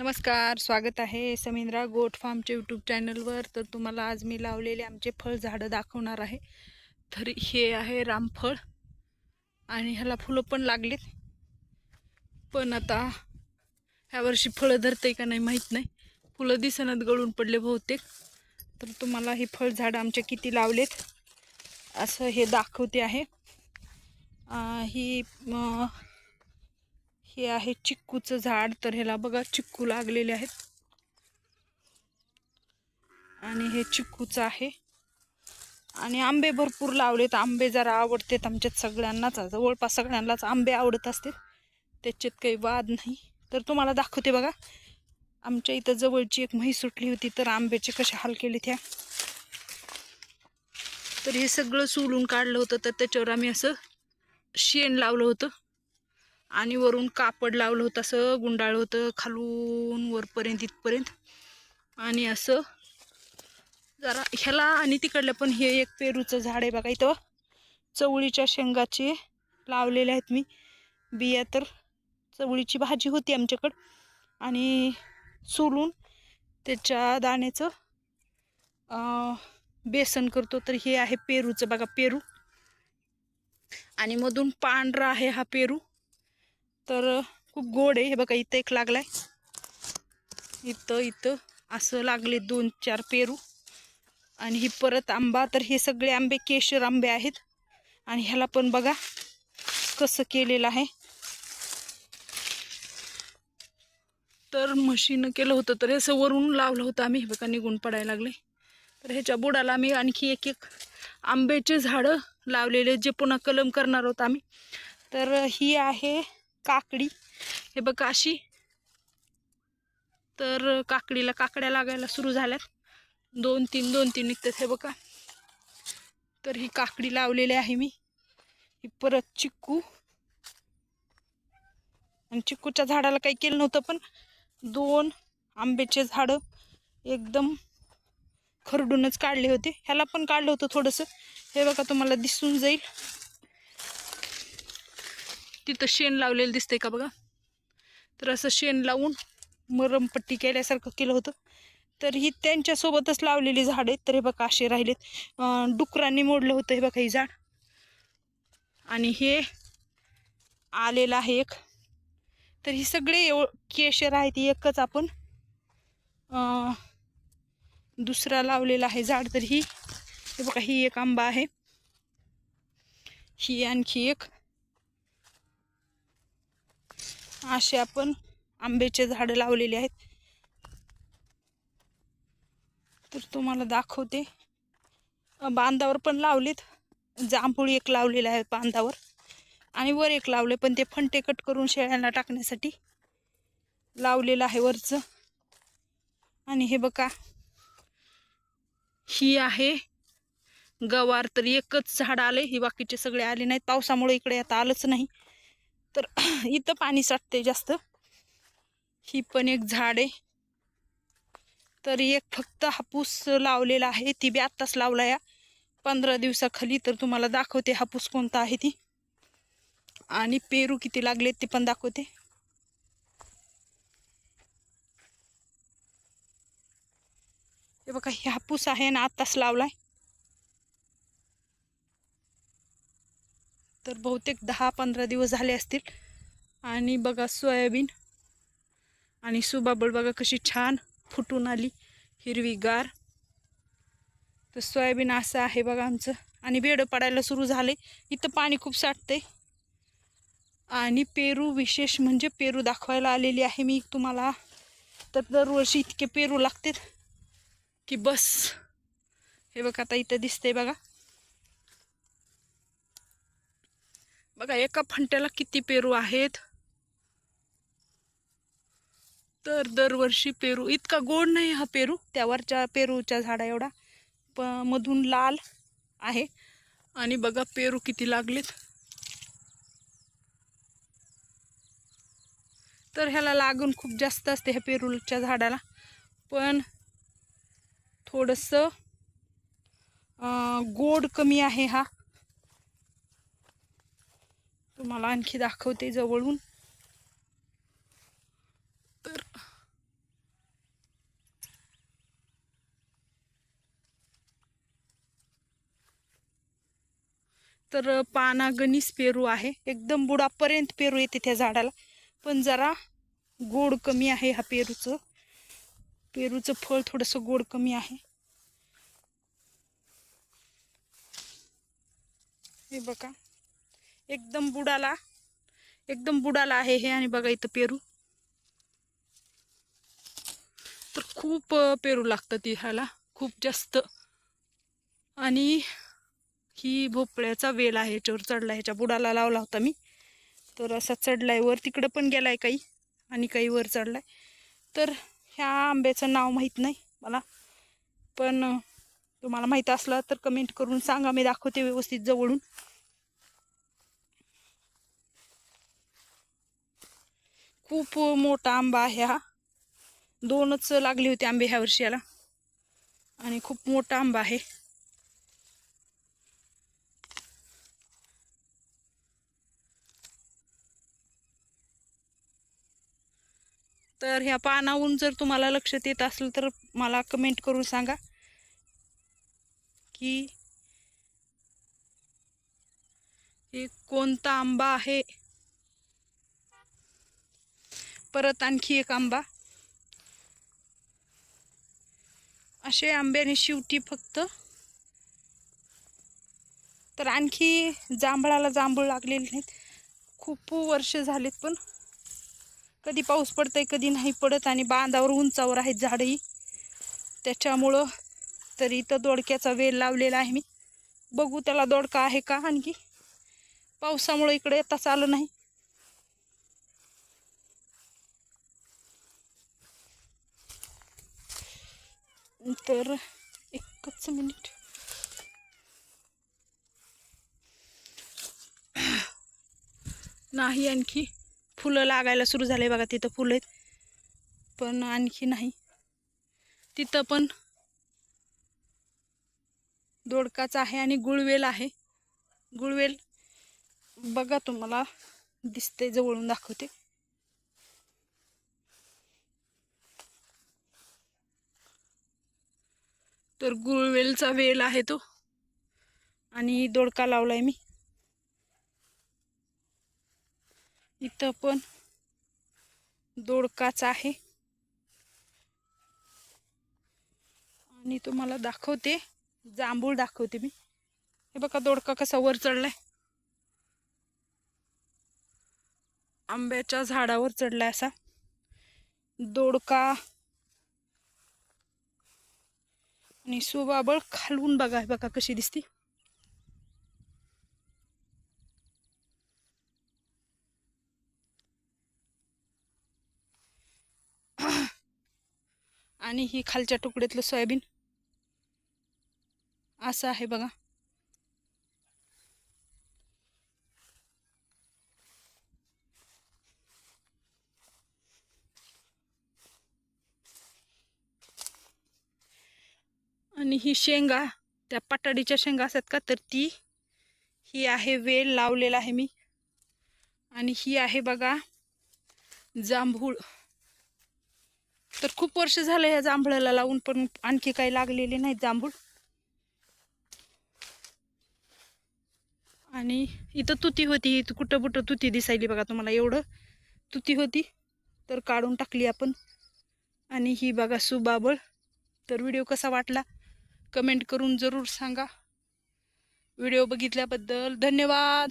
नमस्कार स्वागत आहे समिंद्रा गोट फार्मच्या यूट्यूब चॅनलवर. तर तुम्हाला आज मी लावलेले आमचे फळझाडं दाखवणार आहे. तर हे आहे रामफळ आणि ह्याला फुलं पण लागलीत. पण आता ह्या वर्षी फळं आहे का नाही माहीत नाही. फुलं दिसनात गळून पडले बहुतेक. तर तुम्हाला हे फळझाडं आमचे किती लावलेत असं हे दाखवते आहे. ही हे आहे चिक्कूचं झाड. तर ह्याला बघा चिक्कू लागलेले आहेत. आणि हे चिक्कूचं आहे. आणि आंबे भरपूर लावलेत. आंबे जरा आवडतात आमच्यात सगळ्यांनाच. जवळपास सगळ्यांनाच आंबे आवडत असतात त्याच्यात काही वाद नाही. तर तुम्हाला दाखवते बघा. आमच्या इथं जवळची एक म्हैस सुटली होती तर आंब्याचे कसे हाल केले त्या. तर हे सगळं सोलून काढलं होतं. तर त्याच्यावर आम्ही असं शेण लावलं होतं. आणि वरून कापड लावलं होतं असं गुंडाळलं होतं खालून वरपर्यंत इथपर्यंत. आणि असं जरा ह्याला आणि तिकडलं पण हे एक पेरूचं झाड आहे बघा इथं. चवळीच्या शेंगाचे लावलेले आहेत मी. बिया तर चवळीची भाजी होती आमच्याकडं. आणि सोलून त्याच्या दाण्याचं बेसन करतो तर हे आहे पेरूचं. बघा पेरू. आणि मधून पांढरा आहे हा पेरू. तर खूप गोड आहे. हे बघा इथं एक लागलाय. इथं इथं. असं लागले दोन चार पेरू. आणि ही परत आंबा. तर हे सगळे आंबे केशर आंबे आहेत. आणि ह्याला पण बघा कसं केलेलं आहे. तर म्हशीनं केलं होतं तर हे असं वरून लावलं होतं आम्ही. हे बघा निघून पडायला लागले. तर ह्याच्या बुडाला आम्ही आणखी एक एक आंब्याचे झाडं लावलेले जे पुन्हा कलम करणार आहोत आम्ही. तर ही आहे काकडी. हे बघा अशी. तर काकडीला काकड्या लागायला सुरू झाल्यात. दोन तीन दोन तीन निघतात हे बघा. तर ही काकडी लावलेली आहे मी. ही परत चिक्कू. आणि चिक्कूच्या झाडाला काही केलं नव्हतं पण दोन आंब्याचे झाडं एकदम खरडूनच काढले होते. ह्याला पण काढलं होतं थोडंसं. हे बघा तुम्हाला दिसून जाईल. तिथं शेण लावलेलं दिसतंय का बघा? तर असं शेण लावून मरमपट्टी केल्यासारखं केलं होतं. तर ही त्यांच्यासोबतच लावलेली झाड आहेत. तर हे बघा असे राहिलेत. डुकरांनी मोडलं होतं हे बघा ही झाड. आणि हे आलेलं आहे एक. तर ही सगळे एव केशर आहेत. एकच आपण दुसरा लावलेला आहे झाड. तर ही हे बघा ही एक आंबा आहे. ही आणखी एक. असे आपण आंब्याचे झाडं लावलेले आहेत. तर तुम्हाला दाखवते. बांधावर पण लावलेत. जांभूळ एक लावलेलं आहे बांधावर. आणि वर एक लावले पण ते फंटे कट करून शेळ्यांना टाकण्यासाठी लावलेलं आहे वरचं. आणि हे बघा. ही आहे. गवार तर एकच झाड आले ही बाकीचे सगळे आले नाहीत. पावसामुळे इकडे आता आलंच नाही. तर इथं पाणी साठते जास्त. ही पण एक झाड आहे. तर एक फक्त हापूस लावलेला आहे. ती बी आत्ताच लावला या. पंधरा दिवसाखाली तर तुम्हाला दाखवते हापूस कोणता आहे ती. आणि पेरू किती लागले ते पण दाखवते. हे बघा हे हापूस आहे ना आत्ताच लावलाय. तर बहुतेक दहा पंधरा दिवस झाले असतील. आणि बघा सोयाबीन आणि सुबाबळ बघा कशी छान फुटून आली हिरवीगार. तर सोयाबीन असं आहे बघा आमचं. आणि बेडं पडायला सुरू झाले. इथं पाणी खूप साठते आणि पेरू विशेष म्हणजे पेरू दाखवायला आलेली आहे मी तुम्हाला. तर दरवर्षी इतके पेरू लागतात की बस. हे बघा आता इथं दिसतंय बघा. बघा एका फंट्याला किती पेरू आहेत? तर दरवर्षी पेरू इतका गोड नाही हा पेरू त्यावरच्या पेरूच्या झाडा एवढा प मधून लाल आहे. आणि बघा पेरू किती लागलेत. तर ह्याला लागून खूप जास्त असते ह्या पेरूच्या झाडाला. पण थोडंसं गोड कमी आहे हा. तुम्हाला आणखी दाखवते जवळून. तर तर पानागणीस पेरू आहे. एकदम बुडापर्यंत पेरू येते त्या झाडाला. पण जरा गोड कमी आहे हा पेरूचं. पेरूचं फळ थोडंसं गोड कमी आहे. हे बघा. एकदम बुडाला. एकदम बुडाला आहे हे आणि बघा इथं पेरू. तर खूप पेरू लागतं ती ह्याला खूप जास्त. आणि ही भोपळ्याचा वेल आहे याच्यावर चढला ह्याच्या बुडाला लावला होता मी. तर असा चढला आहे वर तिकडं पण गेला आहे काही आणि काही वर चढला आहे तर ह्या आंब्याचं नाव माहीत नाही मला. पण तुम्हाला माहीत असलं तर कमेंट करून सांगा. मी दाखवते व्यवस्थित जवळून. खूप मोठा आंबा आहे हा. दोनच लागले होते आंबे ह्या वर्षी याला. आणि खूप मोठा आंबा आहे. तर ह्या पानाहून जर तुम्हाला लक्षात येत असलं तर मला कमेंट करून सांगा की हे कोणता आंबा आहे? परत आणखी एक आंबा. असे आंब्याने शिवटी फक्त. तर आणखी जांभळाला जांभूळ लागलेले नाहीत. खूप वर्ष झालेत पण. कधी पाऊस पडतंय कधी नाही पडत आणि बांधावर उंचावर आहेत झाडंही. त्याच्यामुळं तर इथं दोडक्याचा वेल लावलेला आहे मी. बघू त्याला दोडका आहे का आणखी. पावसामुळं इकडे येताच आलं नाही. तर एकच मिनिट. नाही आणखी फुलं लागायला सुरू झाले बघा तिथं फुलं आहेत. पण आणखी नाही. तिथं पण दोडकाचा आहे आणि गुळवेल आहे. गुळवेल बघा तुम्हाला दिसते जवळून दाखवते. तर गुळवेलचा वेल आहे तो. आणि दोडका लावलाय मी. इथं पण दोडकाच आहे. आणि तुम्हाला दाखवते जांभूळ दाखवते मी. हे बघा दोडका कसा वर चढलाय. आंब्याच्या झाडावर चढलाय असा. दोडका आणि सोबाबळ खालवून बघा बघा कशी दिसती. आणि ही खालच्या तुकड्यातलं सोयाबीन. असं आहे बघा. ही शेंगा त्या पटाडीच्या शेंगा असतात का तर ती ही आहे वेल लावलेला आहे मी. आणि ही आहे बघा जांभूळ. तर खूप वर्ष झालं ह्या जांभळाला लावून पण आणखी काही लागलेले नाही जांभूळ. आणि इथं तुती होती इथं कुठं कुठं तुती दिसायली बघा तुम्हाला एवढं तुती होती. तर काढून टाकली आपण. आणि ही बघा सुबाबळ. तर व्हिडिओ कसा वाटला? कमेंट करून जरूर सांगा. व्हिडिओ बघितल्याबद्दल धन्यवाद.